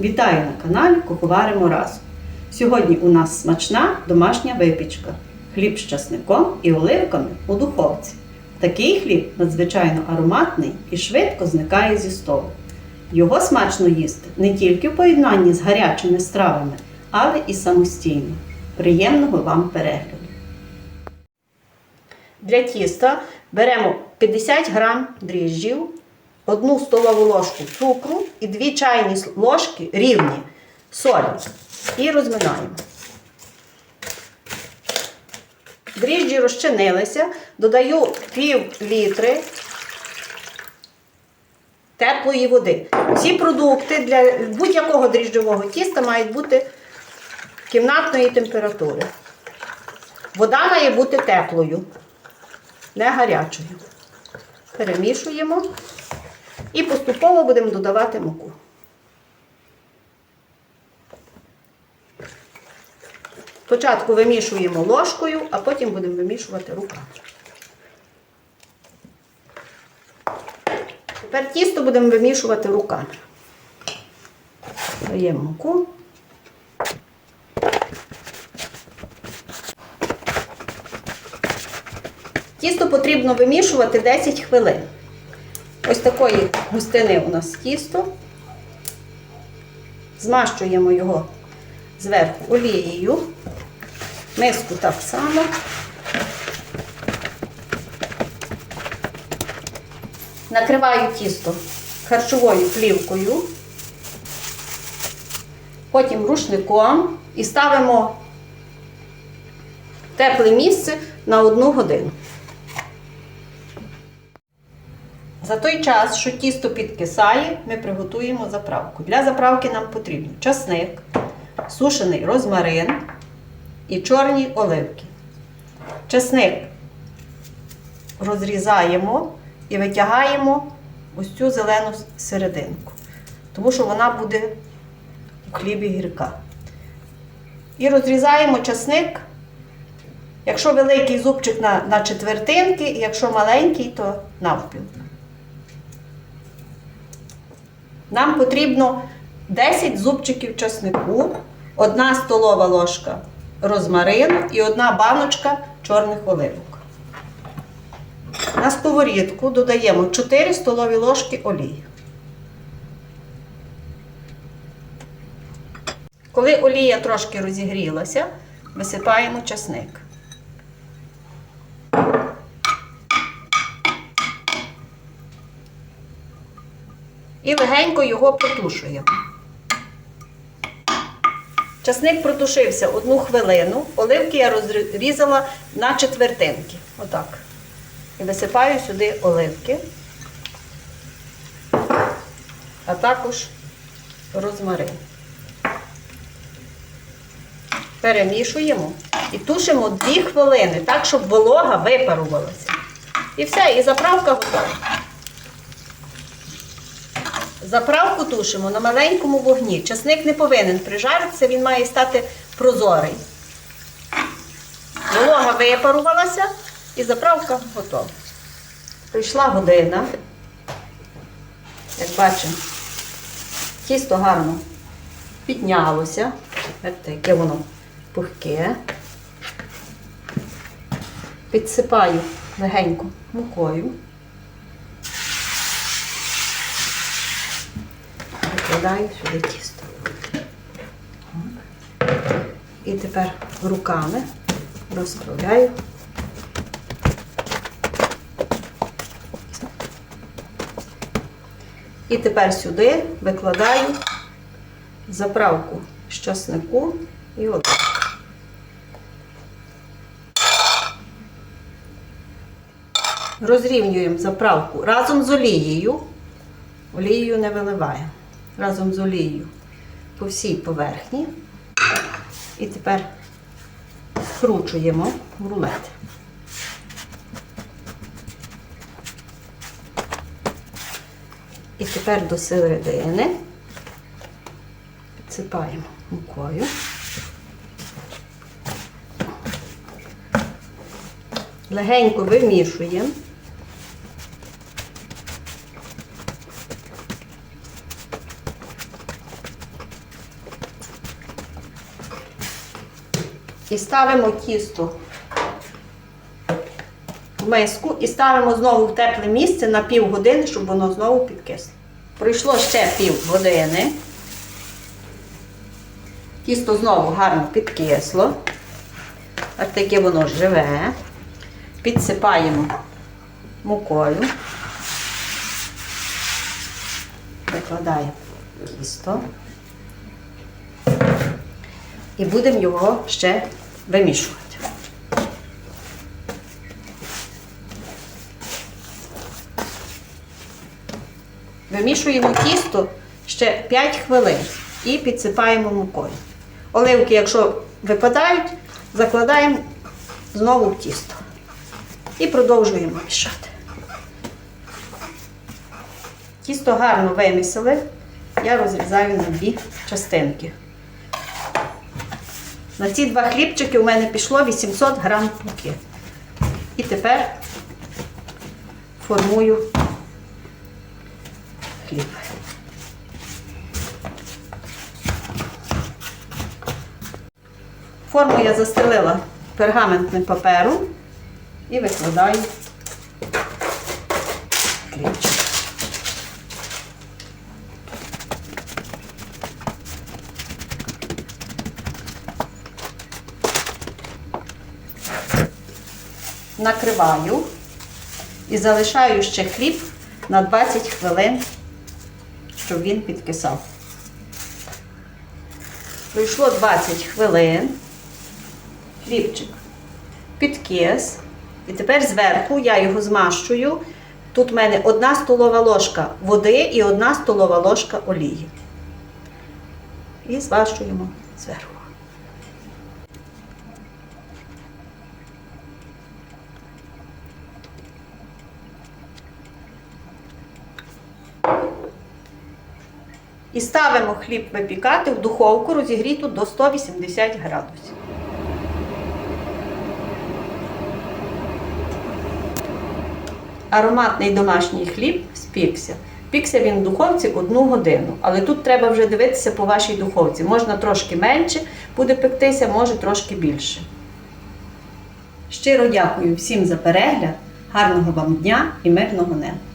Вітаю на каналі Куховаримо разом. Сьогодні у нас смачна домашня випічка. Хліб з часником і оливками у духовці. Такий хліб надзвичайно ароматний і швидко зникає зі столу. Його смачно їсти не тільки в поєднанні з гарячими стравами, але і самостійно. Приємного вам перегляду! Для тіста беремо 50 грам дріжджів, 1 столову ложку цукру і 2 чайні ложки рівні солі. І розминаємо. Дріжджі розчинилися, додаю пів літри теплої води. Всі продукти для будь-якого дріжджового тіста мають бути кімнатної температури. Вода має бути теплою, не гарячою. Перемішуємо і поступово будемо додавати муку. Спочатку вимішуємо ложкою, а потім будемо вимішувати руками. Тепер тісто будемо вимішувати руками. Даємо муку. Тісто потрібно вимішувати 10 хвилин. Ось такої густини у нас тісто. Змащуємо його зверху олією. Миску так само. Накриваю тісто харчовою плівкою, потім рушником і ставимо в тепле місце на одну годину. За той час, що тісто підкисає, ми приготуємо заправку. Для заправки нам потрібно часник, сушений розмарин і чорні оливки. Часник розрізаємо і витягаємо ось цю зелену серединку, тому що вона буде у хлібі гірка. І розрізаємо часник. Якщо великий зубчик на, на четвертинки, якщо маленький, то навпіл. Нам потрібно 10 зубчиків часнику, 1 столова ложка розмарину і 1 баночка чорних оливок. На сковорідку додаємо 4 столові ложки олії. Коли олія трошки розігрілася, висипаємо часник. І легенько його протушуємо. Часник протушився одну хвилину, оливки я розрізала на четвертинки. Отак. І висипаю сюди оливки, а також розмарин. Перемішуємо і тушимо 2 хвилини, так, щоб волога випарувалася. І все, і заправка готова. Заправку тушимо на маленькому вогні. Часник не повинен прижаритися, він має стати прозорий. Волога випарувалася і заправка готова. Прийшла година. Як бачимо, тісто гарно піднялося. Бачите, яке воно пухке. Підсипаю легенько мукою. Викладаю сюди тісто. І тепер руками розправляю. І тепер сюди викладаю заправку з часнику і оливки. Розрівнюємо заправку разом з олією. Олією не виливаємо. Разом з олією по всій поверхні. І тепер вкручуємо в рулет. І тепер до середини підсипаємо мукою. Легенько вимішуємо. І ставимо тісто в миску і ставимо знову в тепле місце на пів години, щоб воно знову підкисло. Пройшло ще пів години. Тісто знову гарно підкисло. Ось таке воно живе. Підсипаємо мукою. Викладаємо тісто. І будемо його ще вимішувати. Вимішуємо тісто ще 5 хвилин і підсипаємо мукою. Оливки, якщо випадають, закладаємо знову в тісто. І продовжуємо мішати. Тісто гарно вимісили. Я розрізаю на дві частинки. На ці два хлібчики у мене пішло 800 грам муки. І тепер формую хліб. Форму я застелила пергаментним папером і викладаю Накриваю і залишаю ще хліб на 20 хвилин, щоб він підкисав. Пройшло 20 хвилин, хлібчик підкис. І тепер зверху я його змащую. Тут в мене одна столова ложка води і одна столова ложка олії. І змащуємо зверху. І ставимо хліб випікати в духовку розігріту до 180 градусів. Ароматний домашній хліб спікся. Пікся він в духовці одну годину, але тут треба вже дивитися по вашій духовці. Можна трошки менше буде пектися, може трошки більше. Щиро дякую всім за перегляд, гарного вам дня і мирного неба!